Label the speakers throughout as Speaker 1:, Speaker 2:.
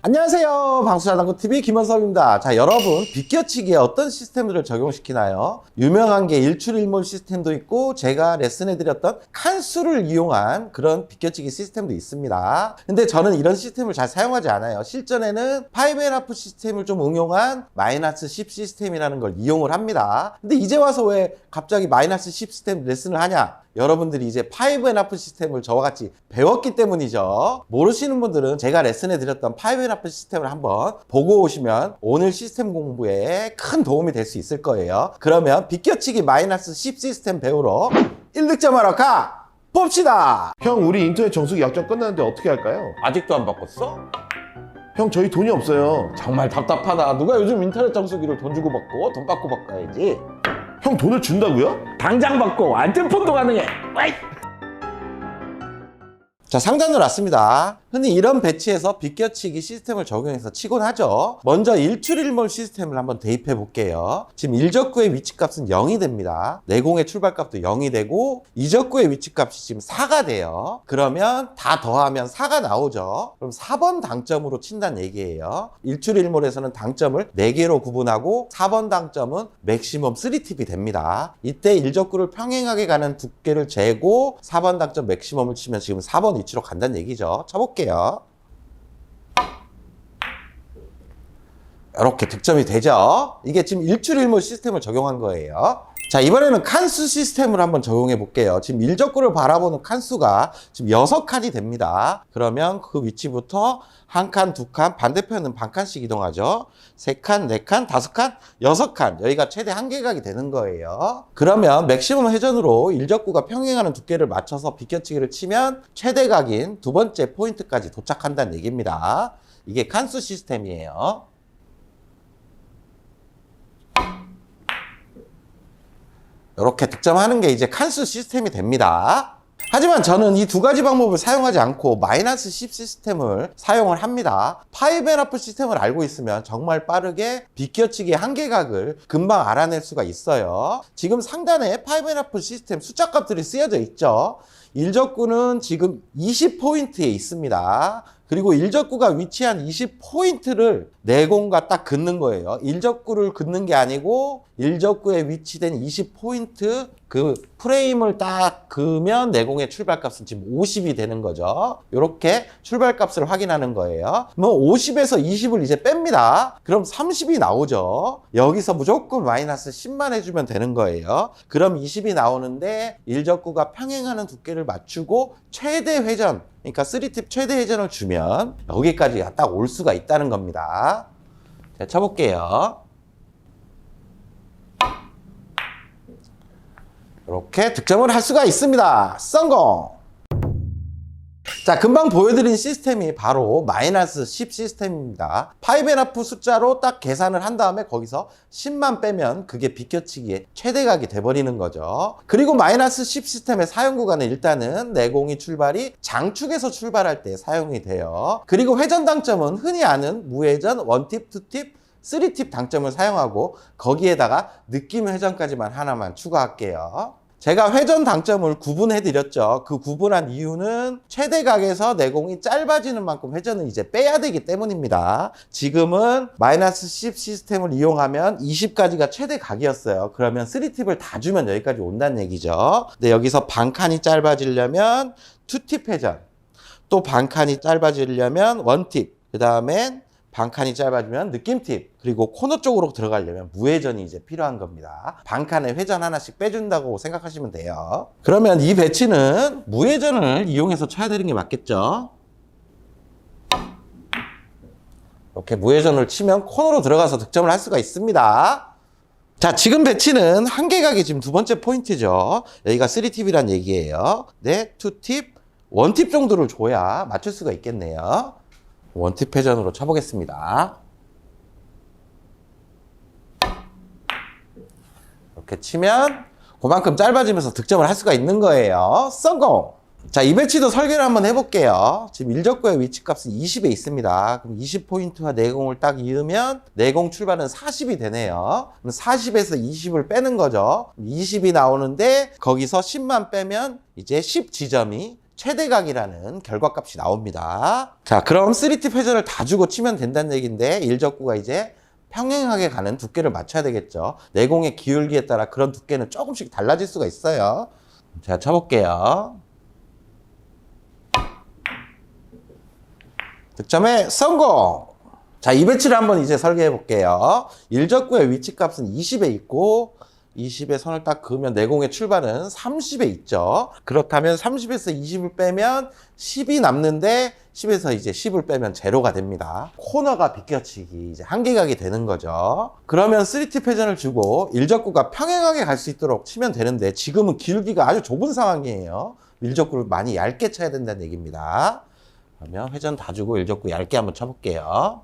Speaker 1: 안녕하세요. 방수자당구TV 김원섭입니다. 자, 여러분, 비껴치기에 어떤 시스템들을 적용시키나요? 유명한 게 일출일몰 시스템도 있고, 제가 레슨해드렸던 칸수를 이용한 그런 비껴치기 시스템도 있습니다. 근데 저는 이런 시스템을 잘 사용하지 않아요. 실전에는 5&하프 시스템을 좀 응용한 마이너스 10 시스템이라는 걸 이용을 합니다. 근데 이제 와서 왜 갑자기 마이너스 10 시스템 레슨을 하냐? 여러분들이 이제 5&하프 시스템을 저와 같이 배웠기 때문이죠. 모르시는 분들은 제가 레슨해 드렸던 5&하프 시스템을 한번 보고 오시면 오늘 시스템 공부에 큰 도움이 될 수 있을 거예요. 그러면 비껴치기 마이너스 10 시스템 배우러 1득점하러 가! 봅시다!
Speaker 2: 형 우리 인터넷 정수기 약정 끝났는데 어떻게 할까요?
Speaker 1: 아직도 안 바꿨어?
Speaker 2: 형 저희 돈이 없어요
Speaker 1: 정말 답답하다. 누가 요즘 인터넷 정수기를 돈 주고 받고 돈 받고 바꿔야지.
Speaker 2: 형 돈을 준다고요?
Speaker 3: 당장 받고 안전폰도 가능해. 와이!
Speaker 1: 자, 상단으로 왔습니다. 흔히 이런 배치에서 비껴치기 시스템을 적용해서 치곤 하죠. 먼저 일출일몰 시스템을 한번 대입해 볼게요. 지금 일적구의 위치값은 0이 됩니다. 내공의 출발값도 0이 되고 이적구의 위치값이 지금 4가 돼요. 그러면 다 더하면 4가 나오죠. 그럼 4번 당점으로 친다는 얘기예요. 일출일몰에서는 당점을 4개로 구분하고 4번 당점은 맥시멈 3팁이 됩니다. 이때 일적구를 평행하게 가는 두께를 재고 4번 당점 맥시멈을 치면 지금 4번 위치로 간다는 얘기죠. 쳐볼게요. 이렇게 득점이 되죠. 이게 지금 일출일몰 시스템을 적용한 거예요. 자, 이번에는 칸수 시스템을 한번 적용해 볼게요. 지금 일적구를 바라보는 칸수가 지금 6칸이 됩니다. 그러면 그 위치부터 한 칸, 두 칸, 반대편은 반 칸씩 이동하죠. 세 칸, 네 칸, 다섯 칸, 여섯 칸. 여기가 최대 한계각이 되는 거예요. 그러면 맥시멈 회전으로 일적구가 평행하는 두께를 맞춰서 비껴치기를 치면 최대각인 두 번째 포인트까지 도착한다는 얘기입니다. 이게 칸수 시스템이에요. 이렇게 득점하는 게 이제 칸수 시스템이 됩니다. 하지만 저는 이 두 가지 방법을 사용하지 않고 마이너스 10 시스템을 사용을 합니다. 5&하프 시스템을 알고 있으면 정말 빠르게 비껴치기의 한계각을 금방 알아낼 수가 있어요. 지금 상단에 5&하프 시스템 숫자 값들이 쓰여져 있죠. 일적구는 지금 20포인트에 있습니다. 그리고 일적구가 위치한 20포인트를 내공과 딱 긋는 거예요. 일적구를 긋는 게 아니고 일적구에 위치된 20포인트 그 프레임을 딱 그으면 내공의 출발값은 지금 50이 되는 거죠. 이렇게 출발값을 확인하는 거예요. 뭐 50에서 20을 이제 뺍니다. 그럼 30이 나오죠. 여기서 무조건 마이너스 10만 해주면 되는 거예요. 그럼 20이 나오는데 일적구가 평행하는 두께를 맞추고 최대 회전 그러니까 3팁 최대 회전을 주면 여기까지 딱 올 수가 있다는 겁니다. 자, 쳐볼게요. 이렇게 득점을 할 수가 있습니다. 성공! 자, 금방 보여드린 시스템이 바로 마이너스 10 시스템입니다. 5&하프 숫자로 딱 계산을 한 다음에 거기서 10만 빼면 그게 비껴치기의 최대각이 돼버리는 거죠. 그리고 마이너스 10 시스템의 사용 구간은 일단은 내공이 출발이 장축에서 출발할 때 사용이 돼요. 그리고 회전 당점은 흔히 아는 무회전, 원팁, 투팁, 3팁 당점을 사용하고 거기에다가 느낌 회전까지만 하나만 추가할게요. 제가 회전 당점을 구분해 드렸죠. 그 구분한 이유는 최대각에서 내공이 짧아지는 만큼 회전은 이제 빼야 되기 때문입니다. 지금은 마이너스 10 시스템을 이용하면 20까지가 최대각이었어요. 그러면 3팁을 다 주면 여기까지 온다는 얘기죠. 근데 여기서 반칸이 짧아지려면 2팁 회전, 또 반칸이 짧아지려면 원팁, 그 다음엔 반칸이 짧아지면 느낌 팁 그리고 코너 쪽으로 들어가려면 무회전이 이제 필요한 겁니다. 반칸에 회전 하나씩 빼준다고 생각하시면 돼요. 그러면 이 배치는 무회전을 이용해서 쳐야 되는 게 맞겠죠? 이렇게 무회전을 치면 코너로 들어가서 득점을 할 수가 있습니다. 자, 지금 배치는 한계각이 지금 두 번째 포인트죠. 여기가 3팁이란 얘기예요. 네, 2팁, 1팁 정도를 줘야 맞출 수가 있겠네요. 원팁 회전으로 쳐보겠습니다. 이렇게 치면 그만큼 짧아지면서 득점을 할 수가 있는 거예요. 성공! 자, 이 배치도 설계를 한번 해볼게요. 지금 일적구의 위치값은 20에 있습니다. 그럼 20포인트와 내공을 딱 이으면 내공 출발은 40이 되네요. 그럼 40에서 20을 빼는 거죠. 20이 나오는데 거기서 10만 빼면 이제 10 지점이 최대각이라는 결과값이 나옵니다. 자, 그럼 3T 회전을 다 주고 치면 된다는 얘기인데 일적구가 이제 평행하게 가는 두께를 맞춰야 되겠죠. 내공의 기울기에 따라 그런 두께는 조금씩 달라질 수가 있어요. 제가 쳐볼게요. 득점에 성공! 자, 이 배치를 한번 이제 설계해 볼게요. 일적구의 위치 값은 20에 있고, 20에 선을 딱 그으면 내공의 출발은 30에 있죠. 그렇다면 30에서 20을 빼면 10이 남는데 10에서 이제 10을 빼면 제로가 됩니다. 코너가 비껴치기 이제 한계각이 되는 거죠. 그러면 3T 회전을 주고 일적구가 평행하게 갈 수 있도록 치면 되는데 지금은 기울기가 아주 좁은 상황이에요. 일적구를 많이 얇게 쳐야 된다는 얘기입니다. 그러면 회전 다 주고 일적구 얇게 한번 쳐볼게요.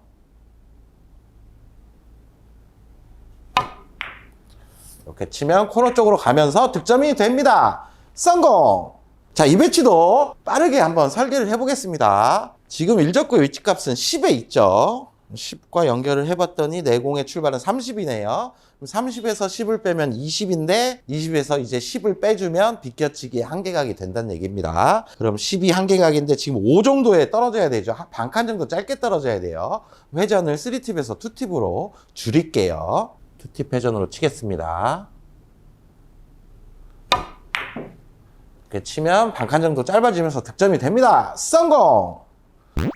Speaker 1: 이렇게 치면 코너 쪽으로 가면서 득점이 됩니다. 성공! 자, 이 배치도 빠르게 한번 설계를 해보겠습니다. 지금 일적구의 위치값은 10에 있죠. 10과 연결을 해봤더니 내공의 출발은 30이네요. 30에서 10을 빼면 20인데 20에서 이제 10을 빼주면 비껴치기 한계각이 된다는 얘기입니다. 그럼 10이 한계각인데 지금 5 정도에 떨어져야 되죠. 한반칸 정도 짧게 떨어져야 돼요. 회전을 3팁에서 2팁으로 줄일게요. 2팁 회전으로 치겠습니다. 이렇게 치면 반칸 정도 짧아지면서 득점이 됩니다. 성공!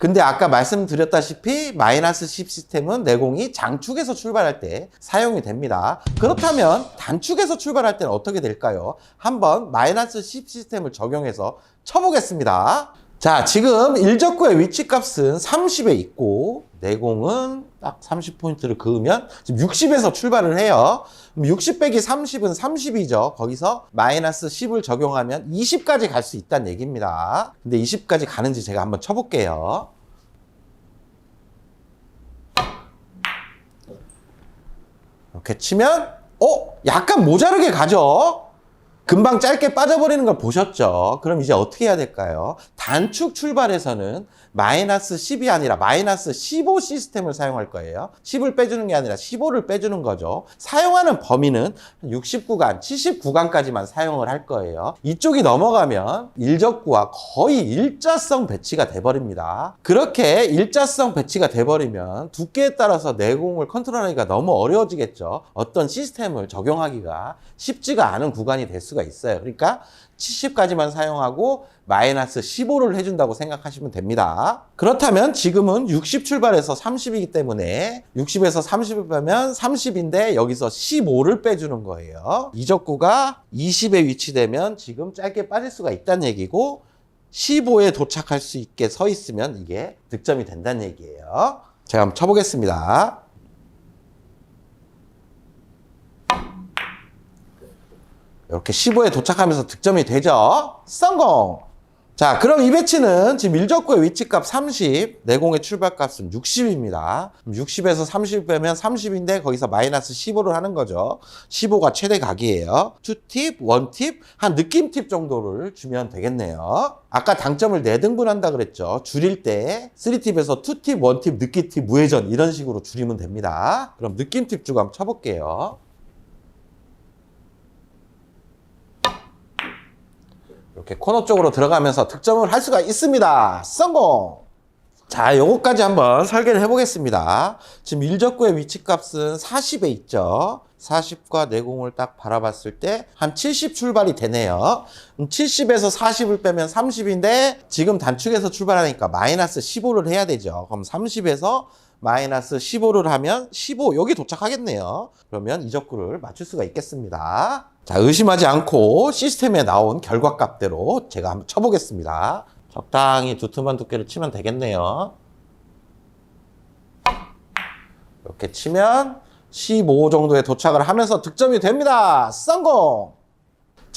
Speaker 1: 근데 아까 말씀드렸다시피 마이너스 10 시스템은 내공이 장축에서 출발할 때 사용이 됩니다. 그렇다면 단축에서 출발할 때는 어떻게 될까요? 한번 마이너스 10 시스템을 적용해서 쳐보겠습니다. 자, 지금 일적구의 위치값은 30에 있고 내공은 딱 30포인트를 그으면 지금 60에서 출발을 해요. 그럼 60 빼기 30은 30이죠. 거기서 마이너스 10을 적용하면 20까지 갈 수 있다는 얘기입니다. 근데 20까지 가는지 제가 한번 쳐볼게요. 이렇게 치면 어? 약간 모자르게 가죠? 금방 짧게 빠져버리는 걸 보셨죠? 그럼 이제 어떻게 해야 될까요? 단축 출발에서는 마이너스 10이 아니라 마이너스 15 시스템을 사용할 거예요. 10을 빼주는 게 아니라 15를 빼주는 거죠. 사용하는 범위는 60구간, 70구간까지만 사용을 할 거예요. 이쪽이 넘어가면 일적구와 거의 일자성 배치가 돼버립니다. 그렇게 일자성 배치가 돼버리면 두께에 따라서 내공을 컨트롤하기가 너무 어려워지겠죠. 어떤 시스템을 적용하기가 쉽지가 않은 구간이 될 수가 있어요. 그러니까 70까지만 사용하고 마이너스 15를 해준다고 생각하시면 됩니다. 그렇다면 지금은 60 출발해서 30이기 때문에 60에서 30을 빼면 30인데 여기서 15를 빼주는 거예요. 이적구가 20에 위치되면 지금 짧게 빠질 수가 있다는 얘기고 15에 도착할 수 있게 서 있으면 이게 득점이 된다는 얘기예요. 제가 한번 쳐보겠습니다. 이렇게 15에 도착하면서 득점이 되죠. 성공! 자, 그럼 이 배치는 지금 일적구의 위치값 30, 내공의 출발값은 60입니다. 60에서 30 빼면 30인데 거기서 마이너스 15를 하는 거죠. 15가 최대 각이에요. 2팁, 1팁, 한 느낌 팁 정도를 주면 되겠네요. 아까 당점을 4등분 한다 그랬죠. 줄일 때 3팁에서 2팁, 1팁, 느낌 팁, 무회전 이런 식으로 줄이면 됩니다. 그럼 느낌 팁 주고 한번 쳐볼게요. 이렇게 코너 쪽으로 들어가면서 득점을 할 수가 있습니다. 성공! 자, 요거까지 한번 설계를 해보겠습니다. 지금 일적구의 위치값은 40에 있죠. 40과 내공을 딱 바라봤을 때 한 70 출발이 되네요. 70에서 40을 빼면 30인데 지금 단축에서 출발하니까 마이너스 15를 해야 되죠. 그럼 30에서 마이너스 15를 하면 15 여기 도착하겠네요. 그러면 이적구를 맞출 수가 있겠습니다. 자, 의심하지 않고 시스템에 나온 결과값대로 제가 한번 쳐보겠습니다. 적당히 두툼한 두께를 치면 되겠네요. 이렇게 치면 15 정도에 도착을 하면서 득점이 됩니다. 성공!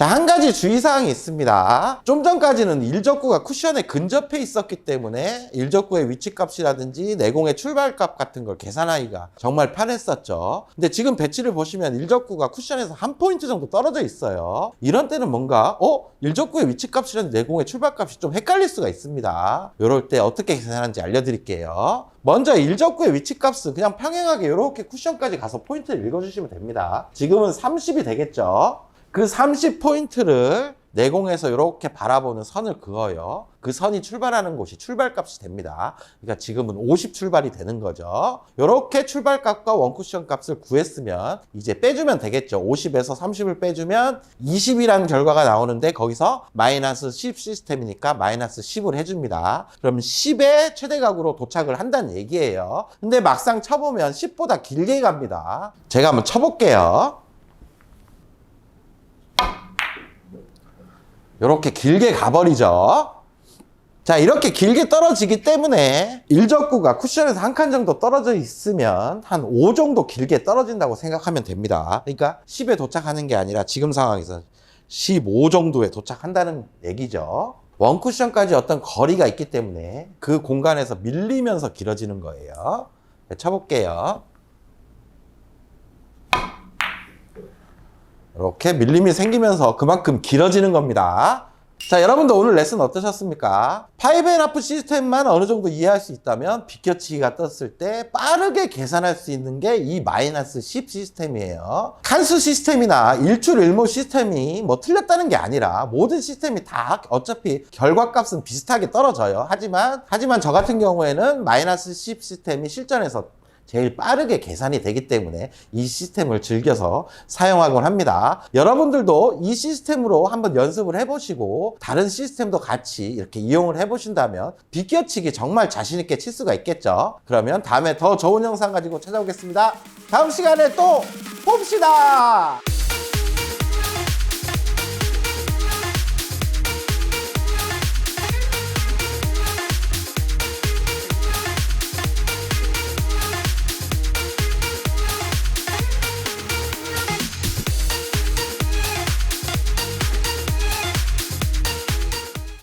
Speaker 1: 자, 한 가지 주의사항이 있습니다. 좀 전까지는 일적구가 쿠션에 근접해 있었기 때문에 일적구의 위치값이라든지 내공의 출발값 같은 걸 계산하기가 정말 편했었죠. 근데 지금 배치를 보시면 일적구가 쿠션에서 한 포인트 정도 떨어져 있어요. 이런 때는 뭔가, 어? 일적구의 위치값이라든지 내공의 출발값이 좀 헷갈릴 수가 있습니다. 이럴 때 어떻게 계산하는지 알려드릴게요. 먼저 일적구의 위치값은 그냥 평행하게 이렇게 쿠션까지 가서 포인트를 읽어주시면 됩니다. 지금은 30이 되겠죠. 그 30포인트를 내공에서 이렇게 바라보는 선을 그어요. 그 선이 출발하는 곳이 출발값이 됩니다. 그러니까 지금은 50 출발이 되는 거죠. 이렇게 출발값과 원쿠션 값을 구했으면 이제 빼주면 되겠죠. 50에서 30을 빼주면 20이라는 결과가 나오는데 거기서 마이너스 10 시스템이니까 마이너스 10을 해줍니다. 그럼 10의 최대각으로 도착을 한다는 얘기예요. 근데 막상 쳐보면 10보다 길게 갑니다. 제가 한번 쳐볼게요. 이렇게 길게 가버리죠. 자, 이렇게 길게 떨어지기 때문에 일적구가 쿠션에서 한 칸 정도 떨어져 있으면 한 5 정도 길게 떨어진다고 생각하면 됩니다. 그러니까 10에 도착하는 게 아니라 지금 상황에서 15 정도에 도착한다는 얘기죠. 원쿠션까지 어떤 거리가 있기 때문에 그 공간에서 밀리면서 길어지는 거예요. 네, 쳐볼게요. 이렇게 밀림이 생기면서 그만큼 길어지는 겁니다. 자, 여러분도 오늘 레슨 어떠셨습니까? 파이브 앤 하프 시스템만 어느 정도 이해할 수 있다면 비껴치기가 떴을 때 빠르게 계산할 수 있는 게 이 마이너스 10 시스템이에요. 칸수 시스템이나 일출 일모 시스템이 뭐 틀렸다는 게 아니라 모든 시스템이 다 어차피 결과값은 비슷하게 떨어져요. 하지만 하지만 저 같은 경우에는 마이너스 10 시스템이 실전에서 제일 빠르게 계산이 되기 때문에 이 시스템을 즐겨서 사용하곤 합니다. 여러분들도 이 시스템으로 한번 연습을 해보시고 다른 시스템도 같이 이렇게 이용을 해보신다면 비껴치기 정말 자신있게 칠 수가 있겠죠. 그러면 다음에 더 좋은 영상 가지고 찾아오겠습니다. 다음 시간에 또 봅시다!